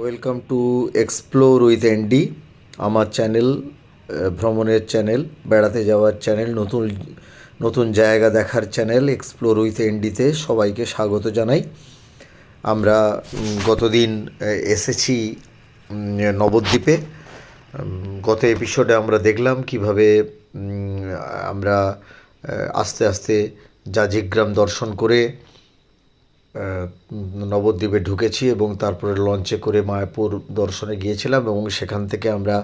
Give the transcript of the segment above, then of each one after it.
Welcome to explore with ND আমার channel ভ্রমণের channel বেড়াতে যাওয়ার চ্যানেল নতুন নতুন জায়গা দেখার চ্যানেল এক্সপ্লোর উইথ এনডিতে সবাইকে স্বাগত জানাই। আমরা গতদিন এসেছি নবদ্বীপে। গত এপিসোডে আমরা দেখলাম কীভাবে আমরা আস্তে আস্তে জাজিগ্রাম দর্শন করে নবদ্বীপে ঢুকেছি এবং তারপরে লঞ্চে করে মায়াপুর দর্শনে গিয়েছিলাম এবং সেখান থেকে আমরা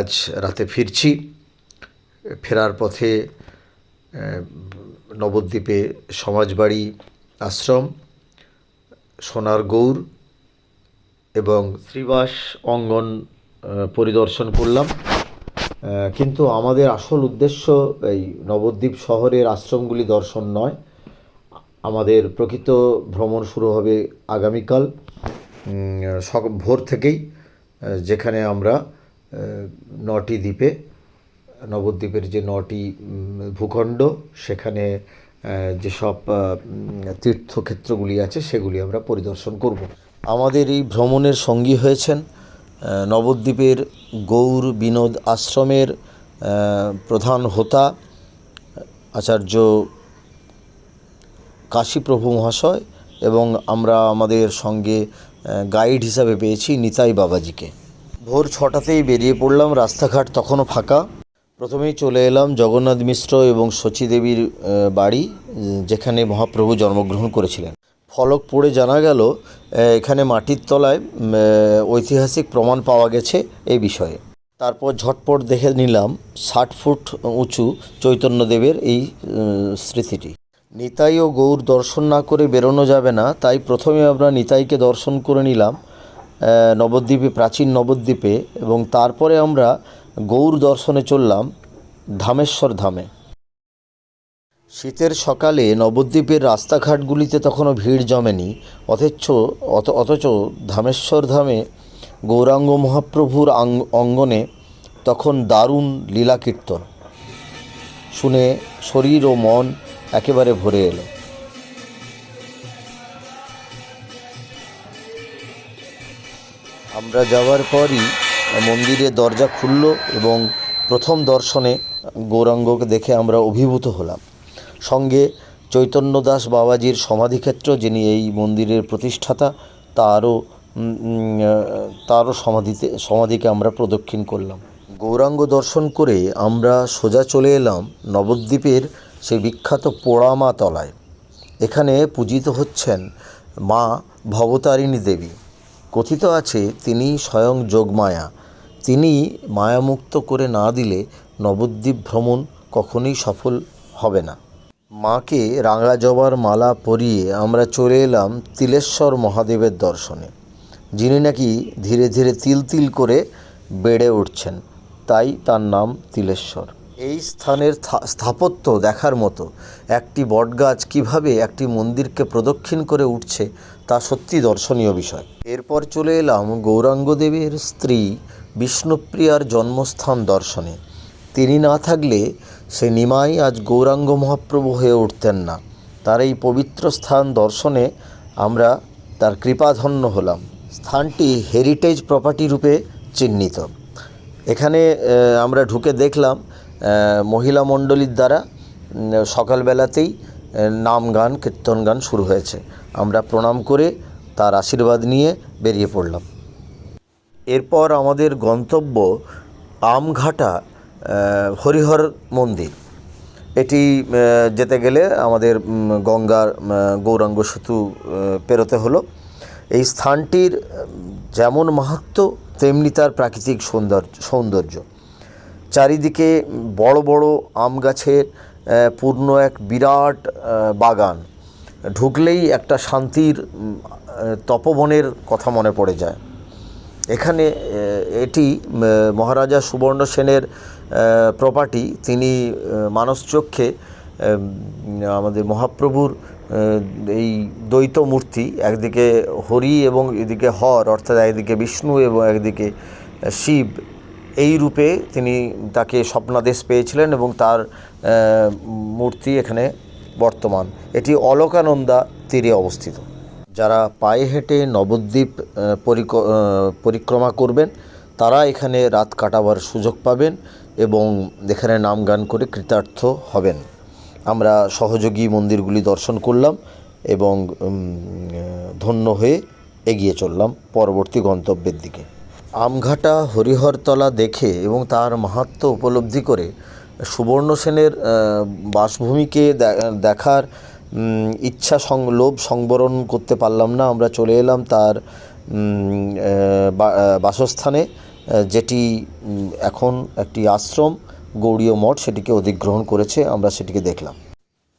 আজ রাতে ফিরছি। ফেরার পথে নবদ্বীপে সমাজবাড়ি আশ্রম, সোনার গৌর এবং শ্রীবাস অঙ্গন পরিদর্শন করলাম। কিন্তু আমাদের আসল উদ্দেশ্য এই নবদ্বীপ শহরের আশ্রমগুলি দর্শন নয়। আমাদের প্রকৃত ভ্রমণ শুরু হবে আগামীকাল সক- ভোর থেকেই যেখানে আমরা নটি দ্বীপে, নবদ্বীপের যে নটি ভূখণ্ড, সেখানে যেসব তীর্থক্ষেত্রগুলি আছে, সেগুলি আমরা পরিদর্শন করব। আমাদের এই ভ্রমণের সঙ্গী হয়েছেন নবদ্বীপের গৌর বিনোদ আশ্রমের প্রধান হোতা, আচার্য কাশীপ্রভু মহাশয় এবং আমরা আমাদের সঙ্গে গাইড হিসাবে পেয়েছি নিতাই বাবাজিকে। ভোর ছটাতেই বেরিয়ে পড়লাম রাস্তাঘাট তখনও ফাঁকা। প্রথমেই চলে এলাম জগন্নাথ মিশ্র এবং শচী দেবীর আহ, বাড়ি যেখানে মহাপ্রভু জন্মগ্রহণ করেছিলেন। ফলক পড়ে জানা গেল এখানে মাটির তলায় ঐতিহাসিক প্রমাণ পাওয়া গেছে এই বিষয়ে। তারপর ঝটপট দেখে নিলাম ষাট ফুট উঁচু চৈতন্যদেবের এই স্মৃতিটি। নিতাই ও গৌর দর্শন না করে বেরোনো যাবে না, তাই প্রথমে আমরা নিতাইকে দর্শন করে নিলাম নবদ্বীপে, প্রাচীন নবদ্বীপে, এবং তারপরে আমরা গৌর দর্শনে চললাম ধামেশ্বর ধামে। শীতের সকালে নবদ্বীপের রাস্তাঘাটগুলিতে তখনও ভিড় জমেনি, অথচ অথচ ধামেশ্বর ধামে গৌরাঙ্গ মহাপ্রভুর অঙ্গনে তখন দারুণ লীলা কীর্তন শুনে শরীর ও মন একেবারে ভরে এলো। আমরা যাওয়ার পরই মন্দিরের দরজা খুলল এবং প্রথম দর্শনে গৌরাঙ্গকে দেখে আমরা অভিভূত হলাম। সঙ্গে চৈতন্য দাস বাবাজির সমাধিক্ষেত্র, যিনি এই মন্দিরের প্রতিষ্ঠাতা, তারও তারও সমাধিতে, সমাধিকে আমরা প্রদক্ষিণ করলাম। গৌরাঙ্গ দর্শন করে আমরা সোজা চলে এলাম নবদ্বীপের সেই বিখ্যাত পোড়ামা তলায় এখানে পূজিত হচ্ছেন মা ভবতারিণী দেবী। কথিত আছে তিনি স্বয়ং যোগমায়া। তিনি মায়ামুক্ত করে না দিলে নবদ্বীপ ভ্রমণ কখনোই সফল হবে না। মাকে রাঙা জবার মালা পরিয়ে আমরা চলে এলাম তিলেশ্বর মহাদেবের দর্শনে। যিনি নাকি ধীরে ধীরে তিল তিল করে বেড়ে উঠছেন। তাই তার নাম তিলেশ্বর। এই স্থানের স্থাপত্য দেখার মতো একটি বটগাছ কীভাবে একটি মন্দিরকে প্রদক্ষিণ করে উঠছে তা সত্যি দর্শনীয় বিষয়। এরপর চলে এলাম গৌরাঙ্গদেবের স্ত্রী বিষ্ণুপ্রিয়ার জন্মস্থান দর্শনে। তিনি না থাকলে সে নিমাই আজ গৌরাঙ্গ মহাপ্রভু হয়ে উঠতেন না। তার এই পবিত্র স্থান দর্শনে আমরা তার কৃপাধন্য হলাম। স্থানটি হেরিটেজ প্রপার্টি রূপে চিহ্নিত। এখানে আমরা ঢুকে দেখলাম মহিলা মণ্ডলীর দ্বারা সকালবেলাতেই নাম গান, কীর্তন গান শুরু হয়েছে। আমরা প্রণাম করে তার আশীর্বাদ নিয়ে বেরিয়ে পড়লাম। এরপর আমাদের গন্তব্য আমঘাটা হরিহর মন্দির। এটি যেতে গেলে আমাদের গঙ্গার গৌরাঙ্গ সেতু পেরোতে হলো। এই স্থানটির যেমন মাহাত্ম্য, তেমনি তার প্রাকৃতিক সৌন্দর্য সৌন্দর্য। চারিদিকে বড় বড় আম গাছের পূর্ণ এক বিরাট বাগান। ঢুকলেই একটা শান্তির তপবনের কথা মনে পড়ে যায়। এখানে এটি মহারাজা সুবর্ণ সেনের প্রপার্টি। তিনি মানসচক্ষে আমাদের মহাপ্রভুর এই দ্বৈত মূর্তি, একদিকে হরি এবং এদিকে হর, অর্থাৎ একদিকে বিষ্ণু এবং একদিকে শিব এই রূপে তিনি তাকে স্বপ্নাদেশ পেয়েছিলেন এবং তার মূর্তি এখানে বর্তমান। এটি অলকানন্দা তীরে অবস্থিত। যারা পায়ে হেঁটে নবদ্বীপ পরিক- পরিক্রমা করবেন, তারা এখানে রাত কাটাবার সুযোগ পাবেন এবং এখানে নাম গান করে কৃতার্থ হবেন। আমরা সহযোগী মন্দিরগুলি দর্শন করলাম এবং ধন্য হয়ে এগিয়ে চললাম পরবর্তী গন্তব্যের দিকে। আমঘাটা হরিহরতলা দেখে এবং তার মাহাত্ম্য উপলব্ধি করে সুবর্ণ সেনের বাসভূমিকে দেখার ইচ্ছা সং, লোভ সংবরণ করতে পারলাম না। আমরা চলে এলাম তার বাসস্থানে যেটি এখন একটি আশ্রম, গৌড়ীয় মঠ, সেটিকে অধিগ্রহণ করেছে। আমরা সেটিকে দেখলাম।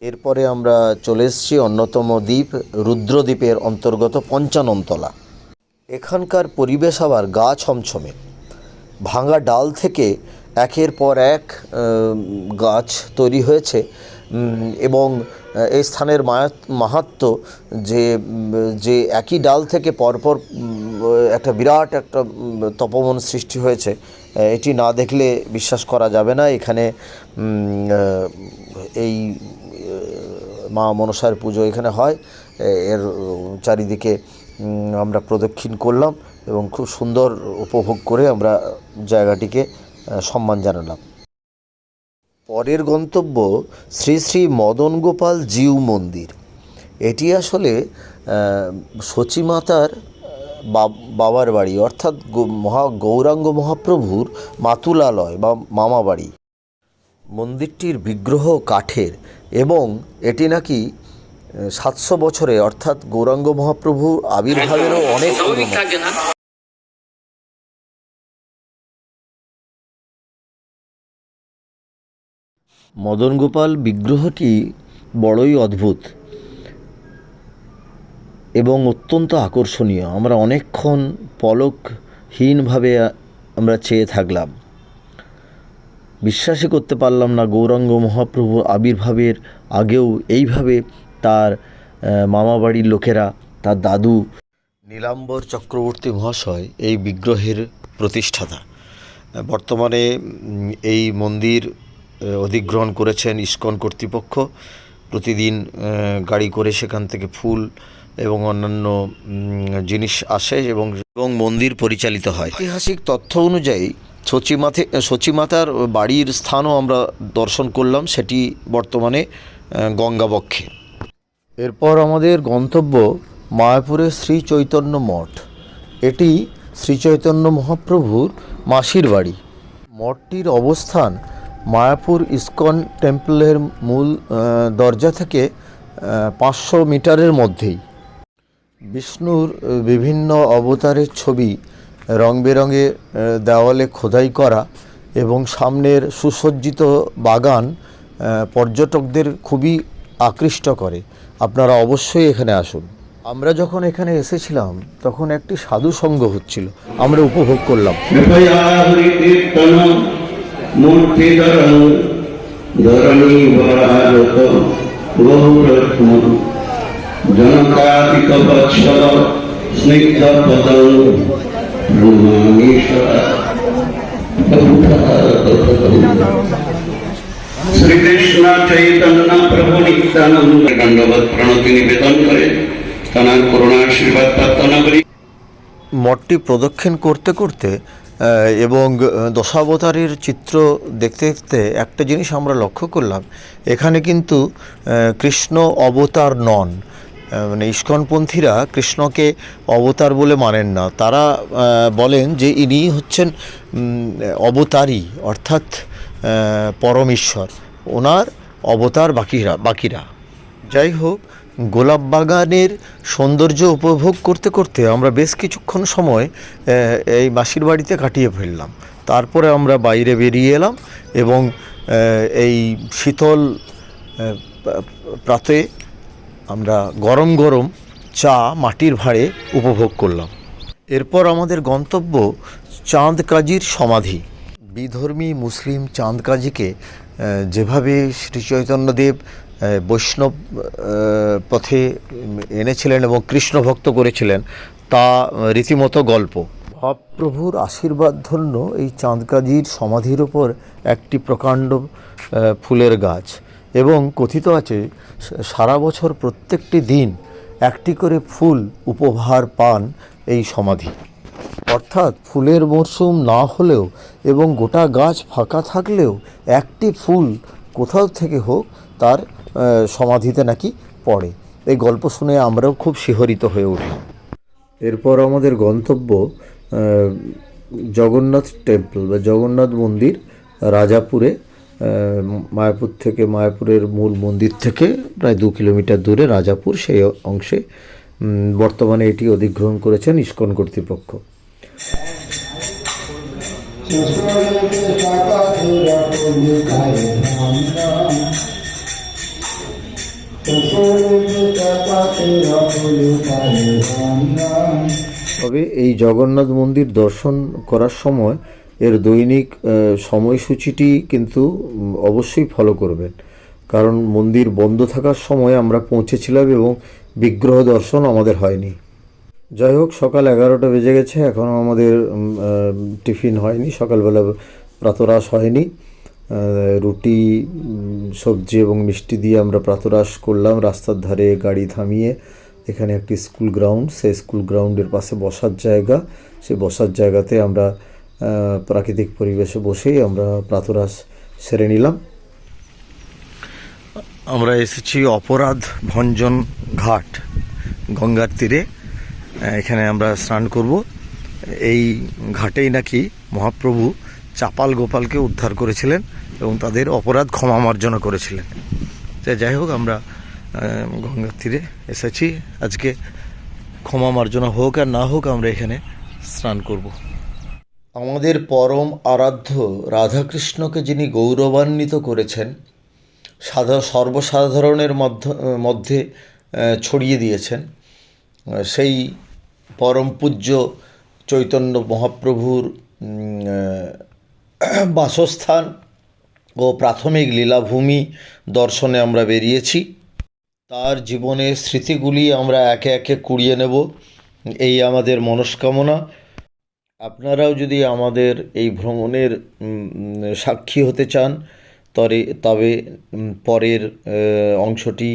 এরপরে আমরা চলে এসেছি অন্যতম দ্বীপ, রুদ্রদ্বীপের অন্তর্গত পঞ্চাননতলা। এখানকার পরিবেশ আবার গা ছমছমে। ভাঙা ডাল থেকে একের পর এক গাছ তৈরি হয়েছে এবং এই স্থানের মাহাত্ম্য যে যে একই ডাল থেকে পরপর একটা বিরাট একটা উম, তপবন সৃষ্টি হয়েছে এটি না দেখলে বিশ্বাস করা যাবে না। এখানে এই মা মনসার পুজো এখানে হয় এর চারিদিকে আমরা প্রদক্ষিণ করলাম এবং খুব সুন্দর উপভোগ করে আমরা জায়গাটিকে সম্মান জানালাম। পরের গন্তব্য শ্রী শ্রী মদন গোপাল জিউ মন্দির। এটি আসলে সচিমাতার বাবার বাড়ি, অর্থাৎ মহা গৌরাঙ্গ মহাপ্রভুর মাতুলালয় বা মামা বাড়ি মন্দিরটির বিগ্রহ কাঠের এবং এটি নাকি সাতশো বছরে, অর্থাৎ গৌরাঙ্গ মহাপ্রভু আবির্ভাবেরও অনেক পুরনো মদন গোপাল, বিগ্রহটি বড়ই অদ্ভুত এবং অত্যন্ত আকর্ষণীয়। আমরা অনেকক্ষণ পলকহীনভাবে আমরা চেয়ে থাকলাম। বিশ্বাসই করতে পারলাম না গৌরাঙ্গ মহাপ্রভু আবির্ভাবের আগেও এইভাবে তার আহ, মামাবাড়ির লোকেরা তার দাদু। নীলাম্বর চক্রবর্তী মহাশয় এই বিগ্রহের প্রতিষ্ঠাতা। বর্তমানে এই মন্দির অধিগ্রহণ করেছেন ইস্কন কর্তৃপক্ষ। প্রতিদিন গাড়ি করে সেখান থেকে ফুল এবং অন্যান্য জিনিস আসে এবং এবং মন্দির পরিচালিত হয়। ঐতিহাসিক তথ্য অনুযায়ী সচিমাথে সচিমাতার বাড়ির স্থানও আমরা দর্শন করলাম। সেটি বর্তমানে গঙ্গাবক্ষে। এরপর আমাদের গন্তব্য মায়াপুরের শ্রী চৈতন্য মঠ। এটি শ্রী চৈতন্য মহাপ্রভুর মাসির বাড়ি। মঠটির অবস্থান মায়াপুর ইস্কন টেম্পলের মূল দরজা থেকে পাঁচশো মিটারের মধ্যেই। বিষ্ণুর বিভিন্ন অবতারের ছবি রং বেরঙে দেওয়ালে খোদাই করা এবং সামনের সুসজ্জিত বাগান পর্যটকদের খুবই আকৃষ্ট করে। আপনারা অবশ্যই এখানে আসুন। আমরা যখন এখানে এসেছিলাম, তখন একটি সাধু সঙ্গ হচ্ছিল। আমরা উপভোগ করলাম। শ্রীকৃষ্ণ চৈতন্য মঠটি প্রদক্ষিণ করতে করতে এবং দশাবতারের চিত্র দেখতে দেখতে একটা জিনিস আমরা লক্ষ্য করলাম। এখানে কিন্তু কৃষ্ণ অবতার নন। মানে ইস্কনপন্থীরা কৃষ্ণকে অবতার বলে মানেন না। তারা বলেন যে ইনি হচ্ছেন অবতারী, অর্থাৎ পরমেশ্বর। ওনার অবতার বাকিরা বাকিরা। যাই হোক, গোলাপ বাগানের সৌন্দর্য উপভোগ করতে করতে আমরা বেশ কিছুক্ষণ সময় এই মাসির বাড়িতে কাটিয়ে ফেললাম। তারপরে আমরা বাইরে বেরিয়ে এলাম এবং এই শীতল প্রাতে আমরা গরম গরম চা মাটির ভাঁড়ে উপভোগ করলাম। এরপর আমাদের গন্তব্য চাঁদ কাজীর সমাধি। বিধর্মী মুসলিম চাঁদ কাজীকে যেভাবে শ্রী চৈতন্যদেব বৈষ্ণব পথে এনেছিলেন এবং কৃষ্ণ ভক্ত করেছিলেন, তা রীতিমতো গল্প। মহাপ্রভুর আশীর্বাদ ধন্য এই চাঁদকাজির সমাধির ওপর একটি প্রকাণ্ড ফুলের গাছ এবং কথিত আছে, সারা বছর প্রত্যেকটি দিন একটি করে ফুল উপহার পান এই সমাধি। অর্থাৎ ফুলের মরশুম না হলেও এবং গোটা গাছ ফাঁকা থাকলেও একটি ফুল কোথাও থেকে হোক তার সমাধিতে নাকি পড়ে। এই গল্প শুনে আমরাও খুব শিহরিত হয়ে উঠি। এরপর আমাদের গন্তব্য জগন্নাথ টেম্পল বা জগন্নাথ মন্দির রাজাপুরে মায়াপুর থেকে, মায়াপুরের মূল মন্দির থেকে প্রায় দু কিলোমিটার দূরে রাজাপুর, সেই অংশে বর্তমানে এটি অধিগ্রহণ করেছেন ইস্কন কর্তৃপক্ষ। তবে এই জগন্নাথ মন্দির দর্শন করার সময় এর দৈনিক সময়সূচিটি কিন্তু অবশ্যই ফলো করবেন। কারণ মন্দির বন্ধ থাকার সময় আমরা পৌঁছেছিলাম এবং বিগ্রহ দর্শন আমাদের হয়নি। যাই হোক সকাল এগারোটা বেজে গেছে। এখনও আমাদের টিফিন হয়নি। সকালবেলা প্রাতরাশ হয়নি। রুটি সবজি এবং মিষ্টি দিয়ে আমরা প্রাতরাশ করলাম। রাস্তার ধারে গাড়ি থামিয়ে এখানে একটি স্কুল গ্রাউন্ড। সেই স্কুল গ্রাউন্ডের পাশে বসার জায়গা। সেই বসার জায়গাতে আমরা প্রাকৃতিক পরিবেশে বসেই আমরা প্রাতরাশ সেরে নিলাম। আমরা এসেছি অপরাধ ভঞ্জন ঘাট, গঙ্গার তীরে। এখানে আমরা স্নান করব। এই ঘাটেই নাকি মহাপ্রভু চাপাল গোপালকে উদ্ধার করেছিলেন এবং তাদের অপরাধ ক্ষমা মার্জনা করেছিলেন। যাই হোক, আমরা গঙ্গার তীরে এসেছি। আজকে ক্ষমা মার্জনা হোক আর না হোক আমরা এখানে স্নান করব। আমাদের পরম আরাধ্য রাধাকৃষ্ণকে যিনি গৌরবান্বিত করেছেন, সাধা, সর্বসাধারণের মধ্যে ছড়িয়ে দিয়েছেন, সেই পরম পূজ্য চৈতন্য মহাপ্রভুর বাসস্থান ও প্রাথমিক লীলাভূমি দর্শনে আমরা বেরিয়েছি। তার জীবনের স্মৃতিগুলি আমরা একে একে কুড়িয়ে নেব। এই আমাদের মনস্কামনা। আপনারাও যদি আমাদের এই ভ্রমণের সাক্ষী হতে চান তবে তবে পরের অংশটি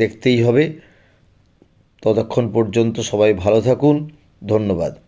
দেখতেই হবে। ততক্ষণ পর্যন্ত সবাই ভালো থাকুন। ধন্যবাদ।